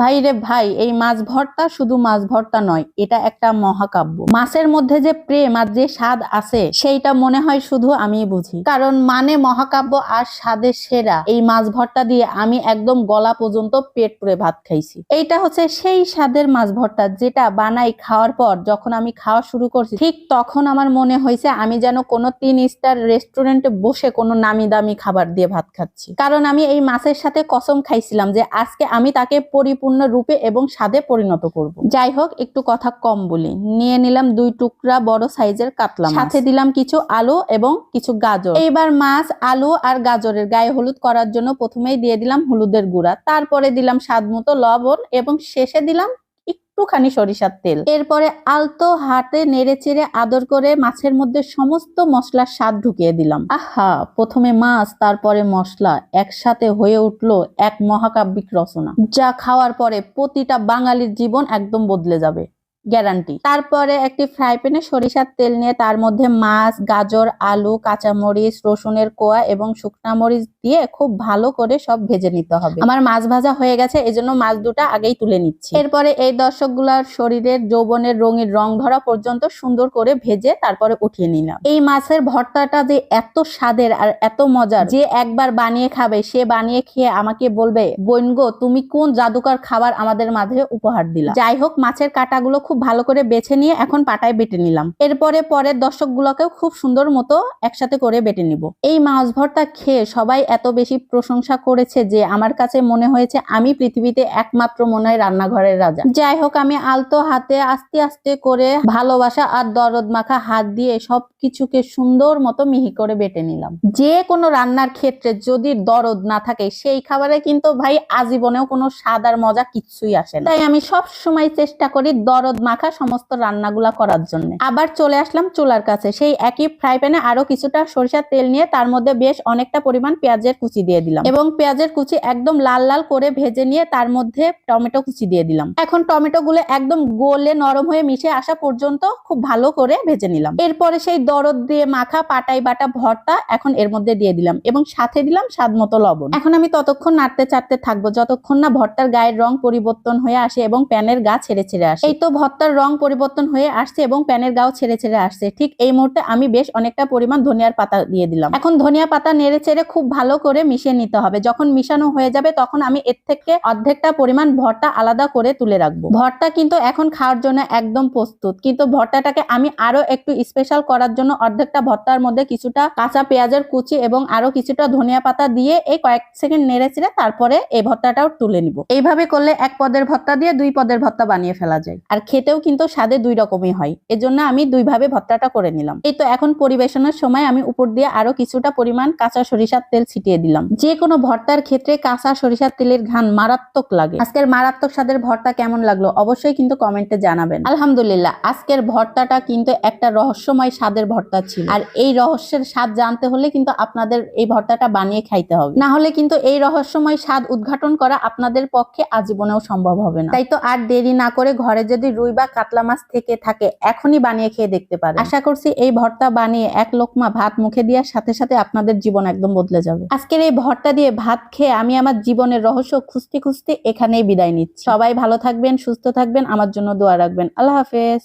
ভাই রে ভাই, এই মাছ ভর্তা শুধু মাছ ভর্তা নয়, এটা একটা মহাকাব্য। মাছের মধ্যে যে প্রেম আর যে স্বাদ আছে, সেইটা মনে হয় শুধু আমি বুঝি। কারণ মানে মহাকাব্য আর স্বাদের সেরা। এই মাছ ভর্তা দিয়ে আমি একদম গলা পর্যন্ত পেট পুরে ভাত খাইছি। এইটা হচ্ছে সেই স্বাদের মাছ ভর্তা যেটা বানাই খাওয়ার পর যখন আমি খাওয়া শুরু করছি, ঠিক তখন আমার মনে হয়েছে আমি যেন কোনো তিন স্টার রেস্টুরেন্টে বসে কোনো নামি দামি খাবার দিয়ে ভাত খাচ্ছি। কারণ আমি এই মাছের সাথে কসম খাইছিলাম যে আজকে আমি তাকে পরিপূর্ণ রূপে এবং স্বাদে পরিণত করব। যাই হোক একটু কথা কম বলি। নিয়ে নিলাম দুই টুকরা বড় সাইজের কাতলা। সাথে দিলাম কিছু আলু এবং কিছু গাজর। এইবার মাছ, আলু আর গাজরের গায়ে হলুদ করার জন্য প্রথমেই দিয়ে দিলাম হলুদের গুঁড়া। তারপরে দিলাম স্বাদ মতো লবণ এবং শেষে দিলাম একটুখানি সরিষার তেল। এরপরে আলতো হাতে নেড়ে চেড়ে আদর করে মাছের মধ্যে সমস্ত মশলার স্বাদ ঢুকিয়ে দিলাম। আহা, প্রথমে মাছ, তারপরে মশলা, একসাথে হয়ে উঠল এক মহাকাব্যিক রচনা। যা খাওয়ার পরে প্রতিটা বাঙালির জীবন একদম বদলে যাবে। গ্যারান্টি। তারপরে একটি ফ্রাই প্যানে সরিষার তেল নিয়ে তার মধ্যে মাছ, গাজর, আলু, কাঁচামরিচ, রসুনের কোয়া এবং শুকনা মরিচ দিয়ে খুব ভালো করে সব ভেজে নিতে হবে। আমার মাছ ভাজা হয়ে গেছে, এজন্য মাছ দুটা আগেই তুলে নিচ্ছি। এরপরে এই দর্শকগুলার শরীরের, যৌবনের রঙের রং ধরা পর্যন্ত সুন্দর করে ভেজে তারপরে উঠিয়ে নিলাম। এই মাছের ভর্তাটা যে এত স্বাদের আর এত মজার, যে একবার বানিয়ে খাবে, সে বানিয়ে খেয়ে আমাকে বলবে বইনগো তুমি কোন জাদুকর খাবার আমাদের মাঝে উপহার দিলা? যাই হোক, মাছের কাটাগুলো খুব ভালো করে বেছে নিয়ে এখন পাটায় বেটে নিলাম। এরপরে পরের দর্শকগুলোকেও খুব সুন্দর মতো একসাথে করে বেটে নিব। এই মাছ ভর্তা খেয়ে সবাই এত বেশি প্রশংসা করেছে যে আমার কাছে মনে হয়েছে আমি পৃথিবীতে একমাত্র মনে হয় রান্নাঘরের রাজা। যাই হোক, আমি আলতো হাতে আস্তে আস্তে করে ভালোবাসা আর দরদ মাখা হাত দিয়ে সব কিছুকে সুন্দর মতো মিহি করে বেটে নিলাম। যে কোনো রান্নার ক্ষেত্রে যদি দরদ না থাকে, সেই খাবারে কিন্তু ভাই আজীবনেও কোনো স্বাদ আর মজা কিচ্ছুই আসে না। তাই আমি সব সময় চেষ্টা করি দরদ মাখা সমস্ত রান্নাগুলা করার জন্য। আবার চলে আসলাম চুলার কাছে। সেই একই ফ্রাই প্যানে আরও কিছুটা সরিষার তেল নিয়ে তার মধ্যে বেশ অনেকটা পরিমাণ পেঁয়াজের কুচি দিয়ে দিলাম। এবং পেঁয়াজের কুচি একদম লাল লাল করে ভেজে নিয়ে তার মধ্যে টমেটো কুচি দিয়ে দিলাম। এখন টমেটো গুলো একদম গোলে নরম হয়ে মিশে আসা পর্যন্ত খুব ভালো করে ভেজে নিলাম। এরপরে সেই দরদ দিয়ে মাখা পাটাই বাটা ভর্তা এখন এর মধ্যে দিয়ে দিলাম এবং সাথে দিলাম স্বাদ মতো লবণ। এখন আমি ততক্ষণ নাড়তে চাড়তে থাকব। যতক্ষণ না ভর্তার গায়ের রং পরিবর্তন হয়ে আসে এবং প্যানের গা ছেড়ে ছেড়ে আসে। এই তো ভর্তার রং পরিবর্তন হয়ে আসছে এবং প্যানের গাও ছেড়ে ছেড়ে আসছে। ঠিক এই মুহূর্তে আমি বেশ অনেকটা পরিমাণ ধনিয়ার পাতা দিয়ে দিলাম। এখন ধনিয়া পাতা নেড়ে ছেড়ে খুব ভালো করে মিশিয়ে নিতে হবে। যখন মিশানো হয়ে যাবে তখন আমি এর থেকে অর্ধেকটা পরিমাণ ভর্তা আলাদা করে তুলে রাখব। ভর্তা কিন্তু এখন খাওয়ার জন্য একদম প্রস্তুত। কিন্তু ভর্তাটাকে আমি আরও একটু স্পেশাল করার জন্য অর্ধেকটা ভর্তার মধ্যে কিছুটা কাঁচা পেঁয়াজের কুচি এবং আরও কিছুটা ধনিয়া পাতা দিয়ে এই কয়েক সেকেন্ড নেড়ে চেড়ে তারপরে এই ভর্তাটাও তুলে নিব। এইভাবে করলে এক পদের ভর্তা দিয়ে দুই পদের ভর্তা বানিয়ে ফেলা যায়। আর খেতেও কিন্তু স্বাদে দুই রকমই হয়। এজন্য আমি দুই ভাবে ভর্তাটা করে নিলাম। এই তো এখন পরিবেশনের সময় আমি উপর দিয়ে আরও কিছুটা পরিমাণ কাঁচা সরিষার তেল ছিটিয়ে দিলাম। যে কোনো ভর্তার ক্ষেত্রে কাঁচা সরিষার তেলের ঘ্রাণ মারাত্মক লাগে। আজকের মারাত্মক স্বাদের ভর্তা কেমন লাগল অবশ্যই কিন্তু কমেন্টে জানাবেন। আলহামদুলিল্লাহ, আজকের ভর্তাটা কিন্তু একটা রহস্যময় স্বাদের ভর্তা ছিল। আর এই রহস্যের স্বাদ জানতে হলে কিন্তু আপনাদের এই ভর্তাটা বানিয়ে খাইতে হবে। না হলে কিন্তু এই রহস্যময় স্বাদ উদ্ঘাটন করা আপনাদের পক্ষে আজীবনেও সম্ভব হবে না। তাই তো আর দেরি না করে ঘরে যদি রুই বা কাতলা মাছ থেকে থাকে, এখনই বানিয়ে খেয়ে দেখতে পারেন। আশা করছি এই ভর্তা বানিয়ে এক লোকমা ভাত মুখে দেওয়ার সাথে সাথে আপনাদের জীবন একদম বদলে যাবে। আজকের এই ভর্তা দিয়ে ভাত খেয়ে আমি আমার জীবনের রহস্য খুঁজতে খুঁজতে এখানেই বিদায় নিচ্ছি। সবাই ভালো থাকবেন, সুস্থ থাকবেন, আমার জন্য দোয়া রাখবেন। আল্লাহ হাফেজ।